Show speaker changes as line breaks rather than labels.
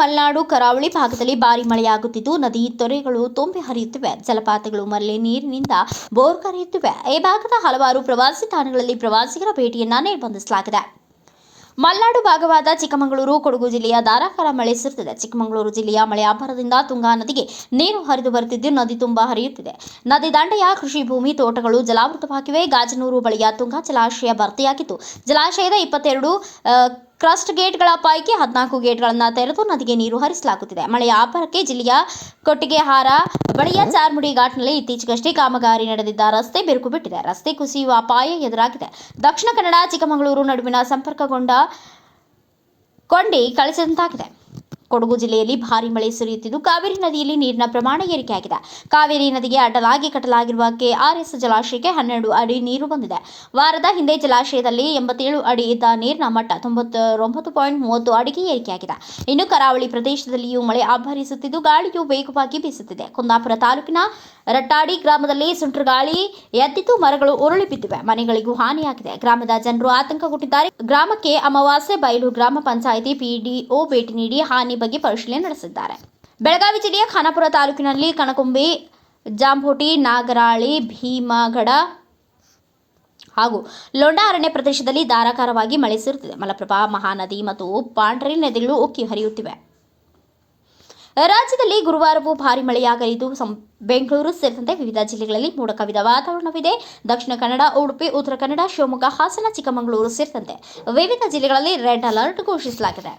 ಮಲೆನಾಡು, ಕರಾವಳಿ ಭಾಗದಲ್ಲಿ ಭಾರಿ ಮಳೆಯಾಗುತ್ತಿದ್ದು, ನದಿ ತೊರೆಗಳು ತುಂಬಿ ಹರಿಯುತ್ತಿವೆ. ಜಲಪಾತಗಳು ಮರಳಿ ನೀರಿನಿಂದ ಬೋರ್ ಕರೆಯುತ್ತಿವೆ. ಈ ಭಾಗದ ಹಲವಾರು ಪ್ರವಾಸಿ ತಾಣಗಳಲ್ಲಿ ಪ್ರವಾಸಿಗರ ಭೇಟಿಯನ್ನ ನಿರ್ಬಂಧಿಸಲಾಗಿದೆ ಮಲೆನಾಡು ಭಾಗವಾದ ಚಿಕ್ಕಮಗಳೂರು, ಕೊಡಗು ಜಿಲ್ಲೆಯ ಧಾರಾಕಾರ ಮಳೆ ಸುರಿದಿದೆ. ಚಿಕ್ಕಮಗಳೂರು ಜಿಲ್ಲೆಯ ಮಳೆ ಅಭಾರದಿಂದ ತುಂಗಾ ನದಿಗೆ ನೀರು ಹರಿದು ಬರುತ್ತಿದ್ದು, ನದಿ ತುಂಬಾ ಹರಿಯುತ್ತಿದೆ. ನದಿ ದಂಡೆಯ ಕೃಷಿ ಭೂಮಿ, ತೋಟಗಳು ಜಲಾವೃತವಾಗಿವೆ. ಗಾಜನೂರು ಬಳಿಯ ತುಂಗಾ ಜಲಾಶಯ ಭರ್ತಿಯಾಗಿದ್ದು, ಜಲಾಶಯದ ಇಪ್ಪತ್ತೆರಡು ಕ್ರಸ್ಟ್ ಗೇಟ್ಗಳ ಪೈಕಿ ಹದಿನಾಲ್ಕು ಗೇಟ್ಗಳನ್ನು ತೆರೆದು ನದಿಗೆ ನೀರು ಹರಿಸಲಾಗುತ್ತಿದೆ. ಮಳೆಯ ಅಬ್ಬರಕ್ಕೆ ಜಿಲ್ಲೆಯ ಕೊಟ್ಟಿಗೆಹಾರ ಬಳಿಯ ಚಾರ್ಮುಡಿ ಘಾಟ್ನಲ್ಲಿ ಇತ್ತೀಚೆಗಷ್ಟೇ ಕಾಮಗಾರಿ ನಡೆದಿದ್ದ ರಸ್ತೆ ಬಿರುಕು ಬಿಟ್ಟಿದೆ. ರಸ್ತೆ ಕುಸಿಯುವ ಅಪಾಯ ಎದುರಾಗಿದೆ. ದಕ್ಷಿಣ ಕನ್ನಡ, ಚಿಕ್ಕಮಗಳೂರು ನಡುವಿನ ಸಂಪರ್ಕಗೊಂಡ ಕೊಂಡಿ ಕಳಿಸಿದಂತಾಗಿದೆ. ಕೊಡಗು ಜಿಲ್ಲೆಯಲ್ಲಿ ಭಾರಿ ಮಳೆ ಸುರಿಯುತ್ತಿದ್ದು, ಕಾವೇರಿ ನದಿಯಲ್ಲಿ ನೀರಿನ ಪ್ರಮಾಣ ಏರಿಕೆಯಾಗಿದೆ. ಕಾವೇರಿ ನದಿಗೆ ಅಡ್ಡಲಾಗಿ ಕಟ್ಟಲಾಗಿರುವ ಕೆಆರ್ಎಸ್ ಜಲಾಶಯಕ್ಕೆ ಹನ್ನೆರಡು ಅಡಿ ನೀರು ಬಂದಿದೆ. ವಾರದ ಹಿಂದೆ ಜಲಾಶಯದಲ್ಲಿ ಎಂಬತ್ತೇಳು ಅಡಿ ಇದ್ದ ನೀರಿನ ಮಟ್ಟ ತೊಂಬತ್ತೊಂಬತ್ತು ಪಾಯಿಂಟ್ ಮೂವತ್ತು ಅಡಿಗೆ ಏರಿಕೆಯಾಗಿದೆ. ಇನ್ನು ಕರಾವಳಿ ಪ್ರದೇಶದಲ್ಲಿಯೂ ಮಳೆ ಆಭರಿಸುತ್ತಿದ್ದು, ಗಾಳಿಯು ವೇಗವಾಗಿ ಬೀಸುತ್ತಿದೆ. ಕುಂದಾಪುರ ತಾಲೂಕಿನ ರಟ್ಟಾಡಿ ಗ್ರಾಮದಲ್ಲಿ ಸುಂಟರಗಾಳಿ ಎದ್ದಿದ್ದು ಮರಗಳು ಉರುಳಿ ಬಿದ್ದಿವೆ. ಮನೆಗಳಿಗೂ ಹಾನಿಯಾಗಿದೆ. ಗ್ರಾಮದ ಜನರು ಆತಂಕಗೊಂಡಿದ್ದಾರೆ. ಗ್ರಾಮಕ್ಕೆ ಅಮಾವಾಸ್ಯೆ ಬಯಲು ಗ್ರಾಮ ಪಂಚಾಯಿತಿ ಪಿಡಿಒ ಭೇಟಿ ನೀಡಿ ಹಾನಿ ಬಗ್ಗೆ ಪರಿಶೀಲನೆ ನಡೆಸಿದ್ದಾರೆ. ಬೆಳಗಾವಿ ಜಿಲ್ಲೆಯ ಖಾನಾಪುರ ತಾಲೂಕಿನಲ್ಲಿ ಕಣಕುಂಬಿ ಜಾಂಬೋಟಿ ನಾಗರಾಳಿ, ಭೀಮಗಡ ಹಾಗೂ ಲೊಂಡ ಅರಣ್ಯ ಪ್ರದೇಶದಲ್ಲಿ ಧಾರಾಕಾರವಾಗಿ ಮಳೆ ಮಲಪ್ರಭಾ, ಮಹಾನದಿ ಮತ್ತು ಪಾಂಡ್ರಿ ನದಿಗಳು ಉಕ್ಕಿ ಹರಿಯುತ್ತಿವೆ. ರಾಜ್ಯದಲ್ಲಿ ಗುರುವಾರವೂ ಭಾರಿ ಮಳೆಯಾಗಲಿದ್ದು ಬೆಂಗಳೂರು ಸೇರಿದಂತೆ ವಿವಿಧ ಜಿಲ್ಲೆಗಳಲ್ಲಿ ಮೋಡ ಕವಿದ ವಾತಾವರಣವಿದೆ. ದಕ್ಷಿಣ ಕನ್ನಡ, ಉಡುಪಿ, ಉತ್ತರ ಕನ್ನಡ, ಶಿವಮೊಗ್ಗ, ಹಾಸನ, ಚಿಕ್ಕಮಗಳೂರು ಸೇರಿದಂತೆ ವಿವಿಧ ಜಿಲ್ಲೆಗಳಲ್ಲಿ ರೆಡ್ ಅಲರ್ಟ್ ಘೋಷಿಸಲಾಗಿದೆ.